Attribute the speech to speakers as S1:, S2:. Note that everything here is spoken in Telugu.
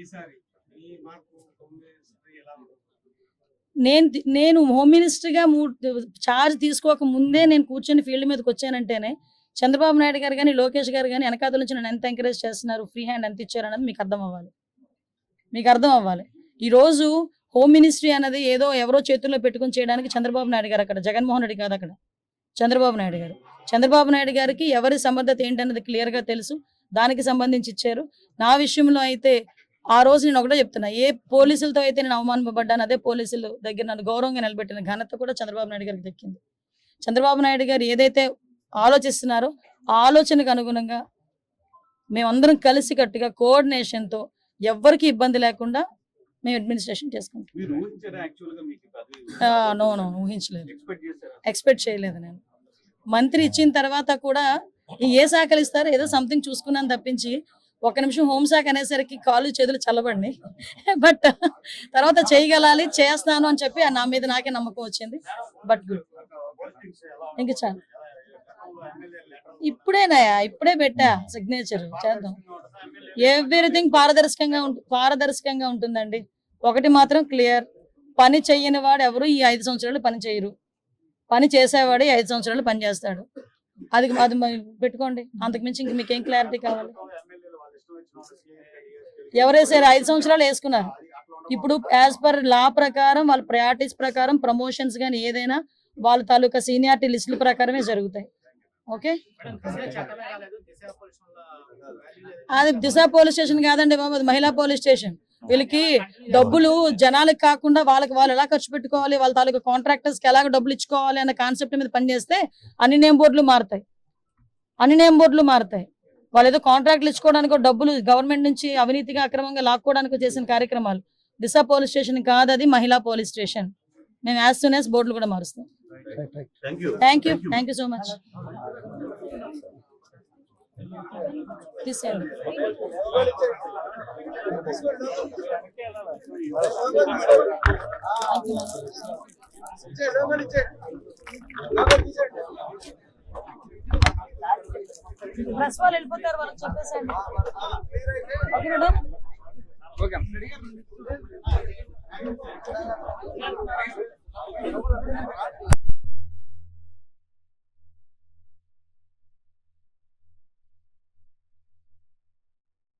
S1: ఈసారి మీ మార్పు ఎలా
S2: నేను నేను హోమ్ మినిస్టర్గా మూడు చార్జ్ తీసుకోక ముందే నేను కూర్చొని ఫీల్డ్ మీదకి వచ్చానంటేనే చంద్రబాబు నాయుడు గారు కానీ లోకేష్ గారు కానీ వెనకాతల నుంచి నన్ను ఎంత ఎంకరేజ్ చేస్తున్నారు ఫ్రీ హ్యాండ్ ఎంత ఇచ్చారు అన్నది మీకు అర్థం అవ్వాలి. మీకు అర్థం అవ్వాలి. ఈరోజు హోమ్ మినిస్ట్రీ అన్నది ఏదో ఎవరో చేతుల్లో పెట్టుకొని చేయడానికి చంద్రబాబు నాయుడు గారు అక్కడ జగన్మోహన్ రెడ్డి కాదు అక్కడ. చంద్రబాబు నాయుడు గారు. చంద్రబాబు నాయుడు గారికి ఎవరి సమర్థత ఏంటన్నది క్లియర్గా తెలుసు. దానికి సంబంధించి ఇచ్చారు నా విషయంలో అయితే ఆ రోజు నేను ఒకటే చెప్తున్నా ఏ పోలీసులతో అయితే నేను అవమానపడ్డాను అదే పోలీసులు దగ్గర నన్ను గౌరవంగా నిలబెట్టిన ఘనత కూడా చంద్రబాబు నాయుడు గారికి దక్కింది. చంద్రబాబు నాయుడు గారు ఏదైతే ఆలోచిస్తున్నారో ఆ ఆలోచనకు అనుగుణంగా మేమందరం కలిసి కట్టుగా కోఆర్డినేషన్తో ఎవ్వరికి ఇబ్బంది లేకుండా మేము అడ్మినిస్ట్రేషన్ చేసుకుంటాం. నో నో ఊహించలేదు.
S1: ఎక్స్పెక్ట్
S2: చేయలేదు నేను. మంత్రి ఇచ్చిన తర్వాత కూడా ఏ శాఖలు ఇస్తారు ఏదో సంథింగ్ చూసుకున్నాను తప్పించి ఒక నిమిషం హోంశాఖ అనేసరికి కాళ్ళు చేతులు చల్లబడి బట్ తర్వాత చేయగలాలి చేస్తాను అని చెప్పి నా మీద నాకే నమ్మకం వచ్చింది. బట్ గుడ్ ఇంకా చాలు ఇప్పుడేనాయా ఇప్పుడే పెట్టా సిగ్నేచర్ చేద్దాం. ఎవ్రీథింగ్ పారదర్శకంగా ఉంటు- పారదర్శకంగా ఉంటుందండి. ఒకటి మాత్రం క్లియర్ పని చెయ్యని వాడు ఎవరు ఈ ఐదు సంవత్సరాలు పని చేయరు. పని చేసేవాడు ఈ ఐదు సంవత్సరాలు పని చేస్తాడు. అది అది పెట్టుకోండి. అంతకు మించి ఇంక మీకేం క్లారిటీ కావాలి? ఎవరేసారు? ఐదు సంవత్సరాలు వేసుకున్నారు. ఇప్పుడు యాజ్ పర్ లా ప్రకారం వాళ్ళ ప్రయారిటీస్ ప్రకారం ప్రమోషన్స్ కానీ ఏదైనా వాళ్ళ తాలూకా సీనియారిటీ లిస్టుల ప్రకారమే జరుగుతాయి. ఓకే? అది దిశ పోలీస్ స్టేషన్ కాదండి బాబు అది మహిళా పోలీస్ స్టేషన్. వీళ్ళకి డబ్బులు జనాలకు కాకుండా వాళ్ళకి వాళ్ళు ఎలా ఖర్చు పెట్టుకోవాలి వాళ్ళ తాలూకా కాంట్రాక్టర్స్కి ఎలాగ డబ్బులు ఇచ్చుకోవాలి అన్న కాన్సెప్ట్ మీద పనిచేస్తే అన్ని నేమ్ బోర్డులు మారుతాయి. అన్ని నేమ్ బోర్డులు మారుతాయి. వాళ్ళు ఏదో కాంట్రాక్ట్లు ఇచ్చుకోవడానికి డబ్బులు గవర్నమెంట్ నుంచి అవినీతిగా అక్రమంగా లాక్కోవడానికి చేసిన కార్యక్రమాలు. దిశ పోలీస్ స్టేషన్ కాదు అది మహిళా పోలీస్ స్టేషన్. మేము యాజ్ సూన్ యాజ్ బోర్డులు కూడా మారుస్తాం
S1: thank you
S2: thank you thank you so much తీసేయండి. ప్లస్ వాళ్ళు వెళ్ళిపోతారు వాళ్ళకి చెప్పేసండి ఓకేనా